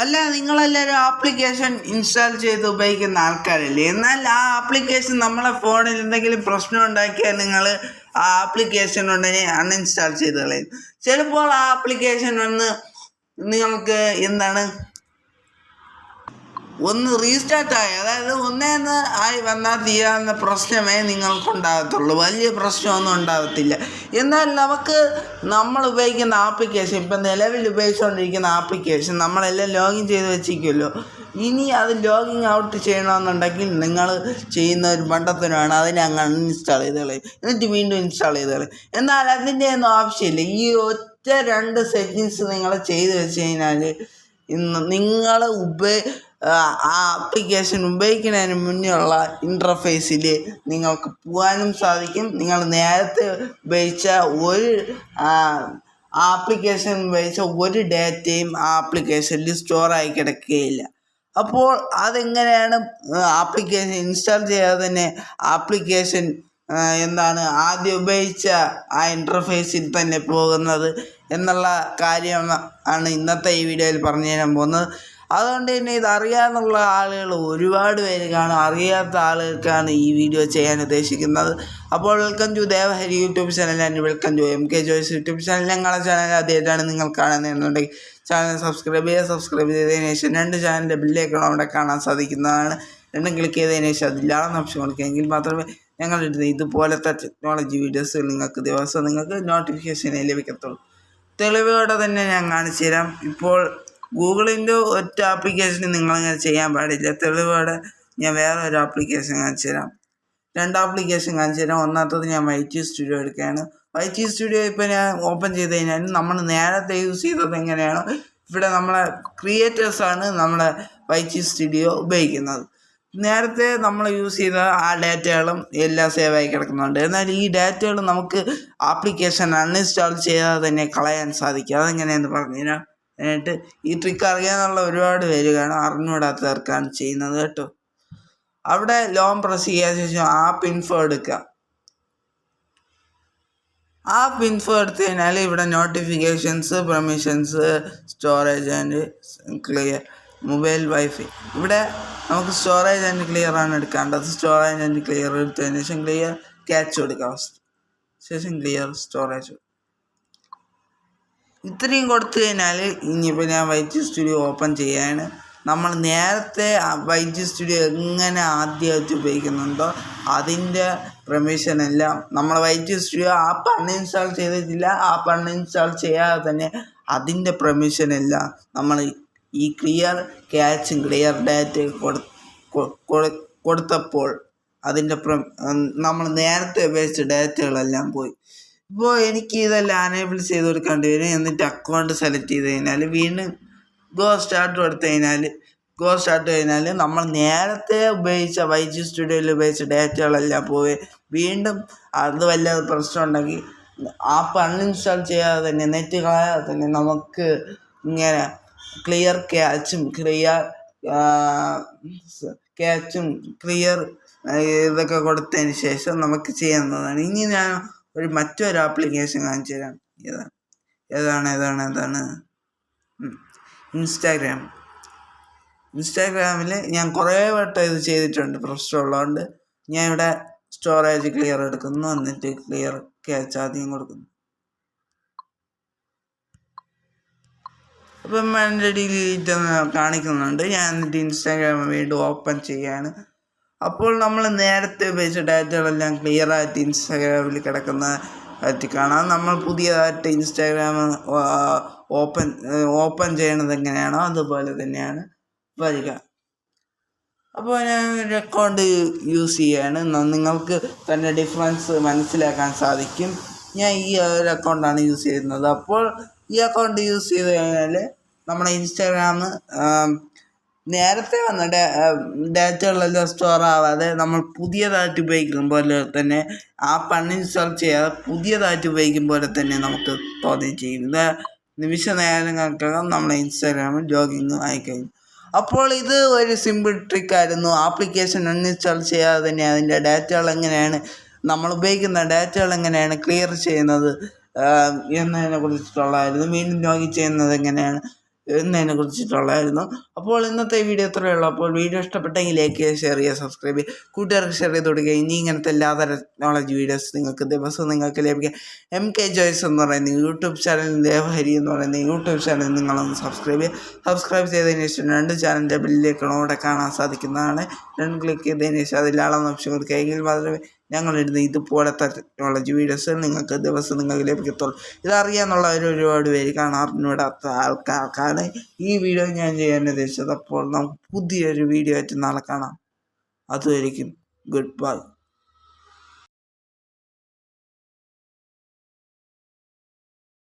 അല്ല നിങ്ങളെല്ലാവരും application install ചെയ്ത് ഉപയോഗിക്കുന്ന ആൾക്കാരല്ലേ? എന്നാൽ ആ ആപ്ലിക്കേഷൻ നമ്മളെ ഫോണിൽ എന്തെങ്കിലും പ്രശ്നം ഉണ്ടാക്കിയാൽ നിങ്ങൾ ആ ആപ്ലിക്കേഷൻ ഉടനെ അൺഇൻസ്റ്റാൾ ചെയ്ത് കളയും. ചിലപ്പോൾ ആ ആപ്ലിക്കേഷൻ വന്ന് നിങ്ങൾക്ക് എന്താണ് ഒന്ന് റീസ്റ്റാർട്ട് ആയി. അതായത് ഒന്നേന്ന് ആയി വന്നാൽ തീരാവുന്ന പ്രശ്നമേ നിങ്ങൾക്കുണ്ടാകത്തുള്ളൂ. വലിയ പ്രശ്നമൊന്നും ഉണ്ടാകത്തില്ല. എന്നാൽ നമുക്ക് നമ്മൾ ഉപയോഗിക്കുന്ന ആപ്ലിക്കേഷൻ ഇപ്പം നിലവിൽ ഉപയോഗിച്ചുകൊണ്ടിരിക്കുന്ന ആപ്ലിക്കേഷൻ നമ്മളെല്ലാം ലോഗിൻ ചെയ്ത് വെച്ചിരിക്കുമല്ലോ ഇനി അത് ലോഗിൻ ഔട്ട് ചെയ്യണമെന്നുണ്ടെങ്കിൽ നിങ്ങൾ ചെയ്യുന്ന ഒരു പണ്ടത്തിനാണ് അതിനെ അങ്ങ് അൺഇൻസ്റ്റാൾ ചെയ്ത് കളയും. എന്നിട്ട് വീണ്ടും ഇൻസ്റ്റാൾ ചെയ്ത് കളയും. എന്നാൽ അതിന്റെ ഒന്നും ആവശ്യമില്ല. ഈ ഒറ്റ രണ്ട് സെറ്റിങ്സ് നിങ്ങൾ ചെയ്ത് വെച്ച് കഴിഞ്ഞാൽ ഇന്ന് നിങ്ങൾ ഉപ ആ ആപ്ലിക്കേഷൻ ഉപയോഗിക്കുന്നതിന് മുന്നേ ഉള്ള ഇന്റർഫേസിൽ നിങ്ങൾക്ക് പോകാനും സാധിക്കും. നിങ്ങൾ നേരത്തെ ഉപയോഗിച്ച ഒരു ആപ്ലിക്കേഷൻ ഉപയോഗിച്ച ഒരു ഡാറ്റയും ആ ആപ്ലിക്കേഷനിൽ സ്റ്റോറായി കിടക്കുകയില്ല. അപ്പോൾ അതെങ്ങനെയാണ് ആപ്ലിക്കേഷൻ ഇൻസ്റ്റാൾ ചെയ്യാതെ തന്നെ ആപ്ലിക്കേഷൻ എന്താണ് ആദ്യം ഉപയോഗിച്ച ആ ഇന്റർഫേസിൽ തന്നെ പോകുന്നത്? എന്നുള്ള കാര്യം ആണ് ഇന്നത്തെ ഈ വീഡിയോയിൽ പറഞ്ഞു തരാൻ പോകുന്നത്. അതുകൊണ്ട് തന്നെ ഇത് അറിയാമെന്നുള്ള ആളുകൾ ഒരുപാട് പേര് കാണും. അറിയാത്ത ആളുകൾക്കാണ് ഈ വീഡിയോ ചെയ്യാൻ ഉദ്ദേശിക്കുന്നത്. അപ്പോൾ welcome to Devahari YouTube channel and welcome to M K Joys YouTube channel ഞങ്ങളുടെ ചാനൽ അതേതാണ് നിങ്ങൾ കാണുന്നതെന്നുണ്ടെങ്കിൽ ചാനൽ സബ്സ്ക്രൈബ് ചെയ്യുക. സബ്സ്ക്രൈബ് ചെയ്തതിന് ശേഷം രണ്ട് ചാനലിന്റെ ബില്ലേക്കാണ് അവിടെ കാണാൻ സാധിക്കുന്നതാണ്. രണ്ടും ക്ലിക്ക് ചെയ്തതിന് ശേഷം അതില്ലാതെ ഓപ്ഷൻ കൊടുക്കുകയെങ്കിൽ മാത്രമേ ഞങ്ങളിടുന്ന ഇതുപോലത്തെ ടെക്നോളജി വീഡിയോസ് നിങ്ങൾക്ക് ദിവസം നിങ്ങൾക്ക് നോട്ടിഫിക്കേഷനെ ലഭിക്കത്തുള്ളൂ. തെളിവുകളോടെ തന്നെ ഞാൻ കാണിച്ചു തരാം. ഇപ്പോൾ ഗൂഗിളിന്റെ ഒറ്റ ആപ്ലിക്കേഷന് നിങ്ങളങ്ങനെ ചെയ്യാൻ പാടില്ല. തെളിവോടെ ഞാൻ വേറെ ഒരു ആപ്ലിക്കേഷൻ കാണിച്ചു തരാം. രണ്ട് ആപ്ലിക്കേഷൻ കാണിച്ചു തരാം. ഒന്നാമത്തത് ഞാൻ വൈറ്റി സ്റ്റുഡിയോ എടുക്കുകയാണ്. വൈറ്റി സ്റ്റുഡിയോ ഇപ്പോൾ ഞാൻ ഓപ്പൺ ചെയ്ത് കഴിഞ്ഞാൽ നമ്മൾ നേരത്തെ യൂസ് ചെയ്തത് എങ്ങനെയാണോ ഇവിടെ നമ്മളെ ക്രിയേറ്റേഴ്സാണ് നമ്മളെ വൈറ്റി സ്റ്റുഡിയോ ഉപയോഗിക്കുന്നത്. നേരത്തെ നമ്മൾ യൂസ് ചെയ്ത ആ ഡാറ്റകളും എല്ലാം സേവായി കിടക്കുന്നുണ്ട്. എന്നാൽ ഈ ഡാറ്റകൾ നമുക്ക് ആപ്ലിക്കേഷൻ അൺഇൻസ്റ്റാൾ ചെയ്യാതെ തന്നെ കളയാൻ സാധിക്കും. അതെങ്ങനെയെന്ന് പറഞ്ഞു എന്നിട്ട് ഈ ട്രിക്ക് അറിയാനുള്ള ഒരുപാട് പേര് കാണും. അറിഞ്ഞുകൂടാത്തവർക്കാണ് ചെയ്യുന്നത് കേട്ടോ. അവിടെ ലോൺ പ്രസ് ചെയ്യാൻ ശേഷം ആപ്പ് ഇൻഫോ എടുക്കുക. ആപ്പ് ഇൻഫോ എടുത്തു കഴിഞ്ഞാൽ ഇവിടെ notifications permissions storage and clear mobile wifi. ഇവിടെ നമുക്ക് സ്റ്റോറേജ് ആൻഡ് ക്ലിയർ ആണ് എടുക്കേണ്ടത് സ്റ്റോറേജ് ആൻഡ് ക്ലിയർ എടുത്തതിന് ശേഷം ക്ലിയർ ക്യാച്ച് കൊടുക്കുക ശേഷം ക്ലിയർ സ്റ്റോറേജ് ഇത്രയും കൊടുത്തു കഴിഞ്ഞാൽ ഇനിയിപ്പോൾ ഞാൻ വൈറ്റ് സ്റ്റുഡിയോ ഓപ്പൺ ചെയ്യാണ്. നമ്മൾ നേരത്തെ വൈറ്റ് സ്റ്റുഡിയോ എങ്ങനെ ആദ്യമായിട്ട് ഉപയോഗിക്കുന്നുണ്ടോ അതിന്റെ പെർമിഷൻ എല്ലാം നമ്മൾ വൈറ്റ് സ്റ്റുഡിയോ ആപ്പ് അൺഇൻസ്റ്റാൾ ചെയ്തിട്ടില്ല. ആപ്പ് അൺഇൻസ്റ്റാൾ ചെയ്യാതെ തന്നെ അതിന്റെ പെർമിഷൻ എല്ലാം നമ്മൾ ഈ ക്ലിയർ ക്യാച്ചും ക്ലിയർ ഡാറ്റ കൊടുത്തപ്പോൾ അതിന്റെ നമ്മൾ നേരത്തെ ഉപയോഗിച്ച ഡാറ്റകളെല്ലാം പോയി. ഇപ്പോൾ എനിക്ക് ഇതെല്ലാം അനേബിൾ ചെയ്ത് കൊടുക്കേണ്ടി വരും. എന്നിട്ട് അക്കൗണ്ട് സെലക്ട് ചെയ്ത് കഴിഞ്ഞാൽ വീണ്ടും ഗോ സ്റ്റാർട്ട് കൊടുത്തു കഴിഞ്ഞാൽ ഗോ സ്റ്റാർട്ട് കഴിഞ്ഞാൽ നമ്മൾ നേരത്തെ ഉപയോഗിച്ച വൈ ജി സ്റ്റുഡിയോയിൽ ഉപയോഗിച്ച ഡാറ്റകളെല്ലാം പോയി. വീണ്ടും അത് വല്ല പ്രശ്നം ഉണ്ടെങ്കിൽ ആപ്പ് അൺഇൻസ്റ്റാൾ ചെയ്യാതെ തന്നെ നെറ്റ് കളയാതെ തന്നെ നമുക്ക് ഇങ്ങനെ ക്ലിയർ ക്യാച്ചും ക്ലിയർ ക്യാച്ചും ക്ലിയർ ഇതൊക്കെ കൊടുത്തതിന് ശേഷം നമുക്ക് ചെയ്യാവുന്നതാണ് ഇനി ഞാൻ ഒരു മറ്റൊരു ആപ്ലിക്കേഷൻ കാണിച്ചു തരാം. ഏതാണ്? ഏതാണ്? ഏതാണ്? ഏതാണ് ഇൻസ്റ്റാഗ്രാം ഇൻസ്റ്റാഗ്രാമിൽ ഞാൻ കുറേ വട്ടം ഇത് ചെയ്തിട്ടുണ്ട് പ്രശ്നം ഉള്ളതുകൊണ്ട് ഞാൻ ഇവിടെ സ്റ്റോറേജ് ക്ലിയർ എടുക്കുന്നു. എന്നിട്ട് ക്ലിയർ ക്യാച്ച് ആദ്യം കൊടുക്കുന്നു. അപ്പം എന്റെ ഡിലീറ്റ് കാണിക്കുന്നുണ്ട്. ഞാൻ എന്നിട്ട് ഇൻസ്റ്റാഗ്രാം വീണ്ടും ഓപ്പൺ ചെയ്യാണ്. അപ്പോൾ നമ്മൾ നേരത്തെ ഉപയോഗിച്ച ഡാറ്റകളെല്ലാം ക്ലിയർ ആയിട്ട് ഇൻസ്റ്റാഗ്രാമിൽ കിടക്കുന്ന ആയിട്ട് കാണാം. നമ്മൾ പുതിയതായിട്ട് ഇൻസ്റ്റാഗ്രാം ഓപ്പൺ ഓപ്പൺ ചെയ്യണത് എങ്ങനെയാണോ അതുപോലെ തന്നെയാണ് വരിക. അപ്പോൾ ഞാൻ ഒരു അക്കൗണ്ട് യൂസ് ചെയ്യാണ്. നിങ്ങൾക്ക് തന്നെ ഡിഫറൻസ് മനസ്സിലാക്കാൻ സാധിക്കും. ഞാൻ ഈ ഒരു അക്കൗണ്ടാണ് യൂസ് ചെയ്യുന്നത്. അപ്പോൾ ഈ അക്കൗണ്ട് യൂസ് ചെയ്ത് കഴിഞ്ഞാൽ നമ്മുടെ ഇൻസ്റ്റാഗ്രാം നേരത്തെ വന്ന ഡാറ്റകളെല്ലാം സ്റ്റോർ ആവാതെ നമ്മൾ പുതിയതായിട്ട് ഉപയോഗിക്കുമ്പോൾ തന്നെ ആപ്പ് അൺഇൻസ്റ്റാൾ ചെയ്യാതെ പുതിയതായിട്ട് ഉപയോഗിക്കുമ്പോൾ തന്നെ നമുക്ക് തോന്നി ചെയ്യും. ഇത് നിമിഷ നേരങ്ങൾക്കകം നമ്മളെ ഇൻസ്റ്റാഗ്രാമിൽ ജോഗിങ് ആയിക്കഴിഞ്ഞു. അപ്പോൾ ഇത് ഒരു സിമ്പിൾ ട്രിക്കായിരുന്നു ആപ്ലിക്കേഷൻ അൺഇൻസ്റ്റാൾ ചെയ്യാതെ തന്നെ അതിന്റെ ഡാറ്റകൾ എങ്ങനെയാണ് നമ്മൾ ഉപയോഗിക്കുന്ന ഡാറ്റകൾ എങ്ങനെയാണ് ക്ലിയർ ചെയ്യുന്നത് എന്നതിനെ കുറിച്ചിട്ടുള്ളതായിരുന്നു വീണ്ടും ലോഗിൻ ചെയ്യുന്നത് എങ്ങനെയാണ് എന്നതിനെ കുറിച്ചിട്ടുള്ളതായിരുന്നു. അപ്പോൾ ഇന്നത്തെ വീഡിയോ ഇത്രയേ ഉള്ളൂ അപ്പോൾ വീഡിയോ ഇഷ്ടപ്പെട്ടെങ്കിൽ ലൈക്ക് ചെയ്യുക ഷെയർ ചെയ്യുക സബ്സ്ക്രൈബ് ചെയ്യുക. കൂട്ടുകാർക്ക് ഷെയർ ചെയ്ത് കൊടുക്കുക. ഇനി ഇങ്ങനത്തെ എല്ലാ ടെക്നോളജി വീഡിയോസ് നിങ്ങൾക്ക് ദിവസവും നിങ്ങൾക്ക് ലഭിക്കുക എം കെ ജോയ്സ് എന്ന് പറയുന്ന യൂട്യൂബ് ചാനൽ ദേവഹരി എന്ന് പറയുന്ന യൂട്യൂബ് ചാനൽ നിങ്ങളൊന്ന് സബ്സ്ക്രൈബ് ചെയ്യുക. സബ്സ്ക്രൈബ് ചെയ്തതിന് ശേഷം രണ്ട് ചാനലിന്റെ ബില്ലിലേക്കാണ് കാണാൻ സാധിക്കുന്നതാണ്. രണ്ട് ക്ലിക്ക് ചെയ്തതിന് ശേഷം അതിലാളെന്ന് ഓപ്ഷൻ കൊടുക്കുക. എങ്കിൽ മാത്രമേ ഞങ്ങളിടുന്ന ഇതുപോലത്തെ ടെക്നോളജി വീഡിയോസ് നിങ്ങൾക്ക് ദിവസം നിങ്ങൾക്ക് ലഭിക്കത്തുള്ളൂ ഇതറിയാന്നുള്ളവർ ഒരുപാട് പേര് കാണാറിനോടാത്ത ആൾക്കാർക്കാണ് ഈ വീഡിയോ ഞാൻ ചെയ്യാൻ ഉദ്ദേശിച്ചത്. അപ്പോൾ നമുക്ക് പുതിയൊരു വീഡിയോ ആയിട്ട് നാളെ കാണാം. അതുമായിരിക്കും ഗുഡ് ബൈ